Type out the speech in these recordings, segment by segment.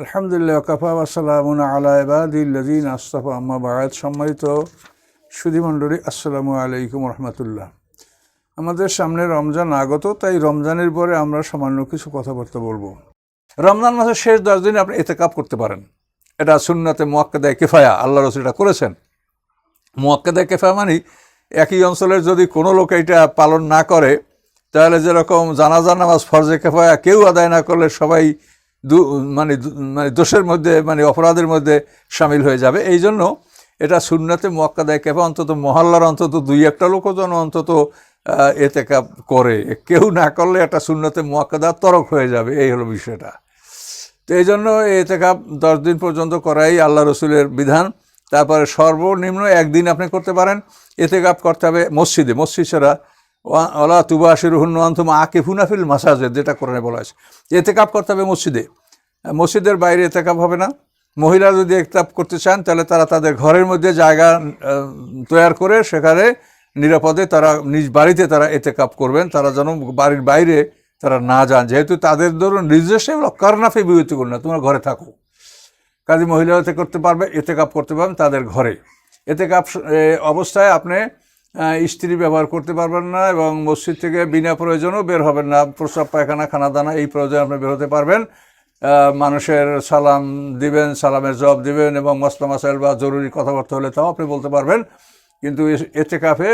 আলহামদুলিল্লাহ কাফা আসসালামুন আলা ইবাদিল্লাদিন আস্তফা, আম্মা বায়াত সম্মানিত সুধীমণ্ডলী, আসসালামু আলাইকুম রহমতুল্লাহ। আমাদের সামনে রমজান আগত, তাই রমজানের পরে আমরা সামান্য কিছু কথাবার্তা বলব। রমজান মাসের শেষ দশ দিনে আপনি এতে কাপ করতে পারেন। এটা সুন্নাতে মোয়াক্কেদায় কেফায়া, আল্লাহ রসুল এটা করেছেন। মোয়াক্কেদায় কেফায়া মানে একই অঞ্চলের যদি কোনো লোক এটা পালন না করে, তাহলে যেরকম জানাজা নামাজ ফরজে কেফায়া কেউ আদায় না করলে সবাই মানে মানে দোষের মধ্যে মানে অপরাধের মধ্যে সামিল হয়ে যাবে। এই জন্য এটা শূন্যতে মোয়াক্কাদায় কেফা, অন্তত মহল্লার অন্তত দুই একটা লোকও যেন অন্তত এতে করে। কেউ না করলে একটা শূন্যতে মোয়াক্কাদা তরক হয়ে যাবে। এই হলো বিষয়টা। তো এই জন্য এতে কাপ দশ দিন পর্যন্ত করাই আল্লাহ রসুলের বিধান। তারপরে সর্বনিম্ন একদিন আপনি করতে পারেন। এতে কাপ করতে হবে মসজিদে। মসজিদ ছাড়া ওলা তুবা শিরুহন আন্তম আকে ফুনাফিল মাসাজের যেটা কোরআনে বলা আছে এতে কাপ করতে হবে মসজিদে। মসজিদের বাইরে এতে কাপ হবে না। মহিলা যদি একতাপ করতে চান, তাহলে তারা তাদের ঘরের মধ্যে জায়গা তৈরি করে সেখানে নিরাপদে তারা নিজ বাড়িতে তারা এতে কাপ করবেন। তারা যেন বাড়ির বাইরে তারা না যান। যেহেতু তাদের ধরুন নিজস্ব কর্নাফে বিরতি করুন না, তোমার ঘরে থাকো। কাজে মহিলা এতে করতে পারবে এতে কাপ করতে পারবেন তাদের ঘরে। এতে কাপ অবস্থায় আপনি স্ত্রী ব্যবহার করতে পারবেন না এবং মসজিদ থেকে বিনা প্রয়োজনও বের হবেন না। প্রস্রাব, পায়খানা খানা দানা এই প্রয়োজনে আপনি বের হতে পারবেন। মানুষের সালাম দিবেন, সালামের জবাব দিবেন এবং মসলা মাসাইল বা জরুরি কথাবার্তা হলে তাও আপনি বলতে পারবেন। কিন্তু এতে কাফে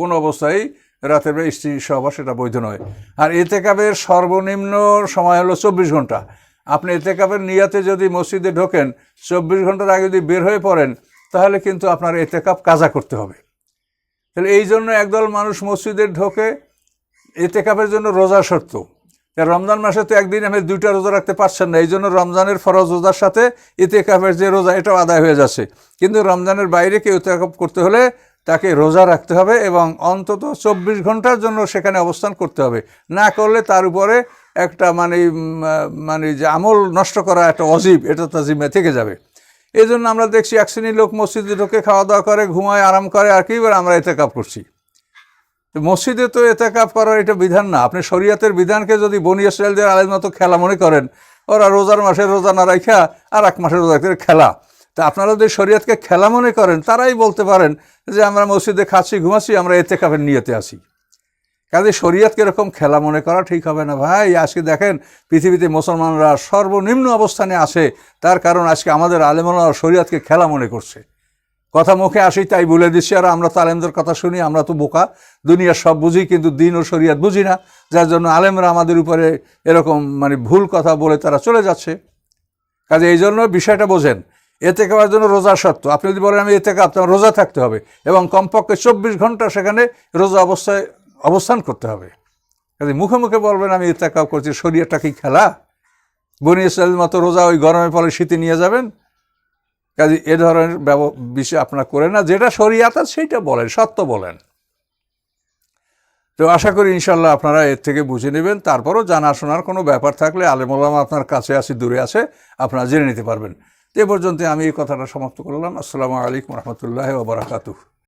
কোনো অবস্থায় রাতের বেলা স্ত্রী সহবাস সেটা বৈধ নয়। আর এতে কাপের সর্বনিম্ন সময় হলো চব্বিশ ঘণ্টা। আপনি এতে কাপের নিয়াতে যদি মসজিদে ঢোকেন, চব্বিশ ঘণ্টার আগে যদি বের হয়ে পড়েন, তাহলে কিন্তু আপনার এতে কাপ কাজা করতে হবে। তাহলে এই জন্য একদল মানুষ মসজিদে ঢোকে এতে কাপের জন্য রোজা শর্ত। রমজান মাসে তো একদিন আমি দুইটা রোজা রাখতে পারছেন না এই জন্য রমজানের ফরজ রোজার সাথে এতে কাপের যে রোজা এটাও আদায় হয়ে যাচ্ছে। কিন্তু রমজানের বাইরে কেউ এতে কাপ করতে হলে তাকে রোজা রাখতে হবে এবং অন্তত চব্বিশ ঘণ্টার জন্য সেখানে অবস্থান করতে হবে। না করলে তার উপরে একটা মানে মানে যে আমল নষ্ট করা একটা অজীব, এটা তার জিম্মে থেকে যাবে। এই জন্য আমরা দেখছি এক শ্রেণির লোক মসজিদে ঢোকে খাওয়া দাওয়া করে, ঘুমায়, আরাম করে, আর কি আমরা এতে করছি। মসজিদে তো এতে কাপ করার এটা বিধান না। আপনি শরীয়তের বিধানকে যদি বনি ইসরায়েলদের আলের মতো খেলা মনে করেন, ওরা রোজার মাসে রোজা না রাখা আর এক মাসের রোজা খেলা। তা আপনারা যদি শরীয়তকে খেলা মনে করেন, তারাই বলতে পারেন যে আমরা মসজিদে খাচ্ছি, ঘুমাচ্ছি, আমরা এতে কাপের নিয়েতে আসি কাজে শরীয়তকে এরকম খেলা মনে করা ঠিক হবে না। ভাই, আজকে দেখেন পৃথিবীতে মুসলমানরা সর্বনিম্ন অবস্থানে আসে তার কারণ আজকে আমাদের আলেমরা শরীয়তকে খেলা মনে করছে। কথা মুখে আসি, তাই বলে দিচ্ছি, আর আমরা তো আলেমদের কথা শুনি, আমরা তো বোকা। দুনিয়ার সব বুঝি, কিন্তু দিন ও শরিয়াত বুঝি না। যার জন্য আলেমরা আমাদের উপরে এরকম মানে ভুল কথা বলে তারা চলে যাচ্ছে। কাজে এই জন্য বিষয়টা বোঝেন এতে খাওয়ার জন্য রোজা সত্য আপনি যদি বলেন, আমি এতে আপনার রোজা থাকতে হবে। এবং কমপক্ষে চব্বিশ ঘণ্টা সেখানে রোজা অবস্থায় অবস্থান করতে হবে। কাজে মুখে মুখে বলবেন, আমি এতে কাপ করছি শরীরটা কি খেলা? বনি মতো রোজা ওই গরমের ফলে শীতে নিয়ে যাবেন কাজে এ ধরনের বিষয় আপনারা করেন না, যেটা শরিয়াত সেইটা বলেন, সত্য বলেন। তো আশা করি ইনশাল্লাহ আপনারা এর থেকে বুঝে নেবেন, তারপরও জানাশোনার কোনো ব্যাপার থাকলে আলেমুলামা আপনার কাছে আছে, দূরে আছে, আপনারা জেনে নিতে পারবেন। তো এ পর্যন্ত আমি এই কথাটা সমাপ্ত করলাম। আসসালামু আলাইকুম রহমতুল্লাহ ওবরাকাতুহ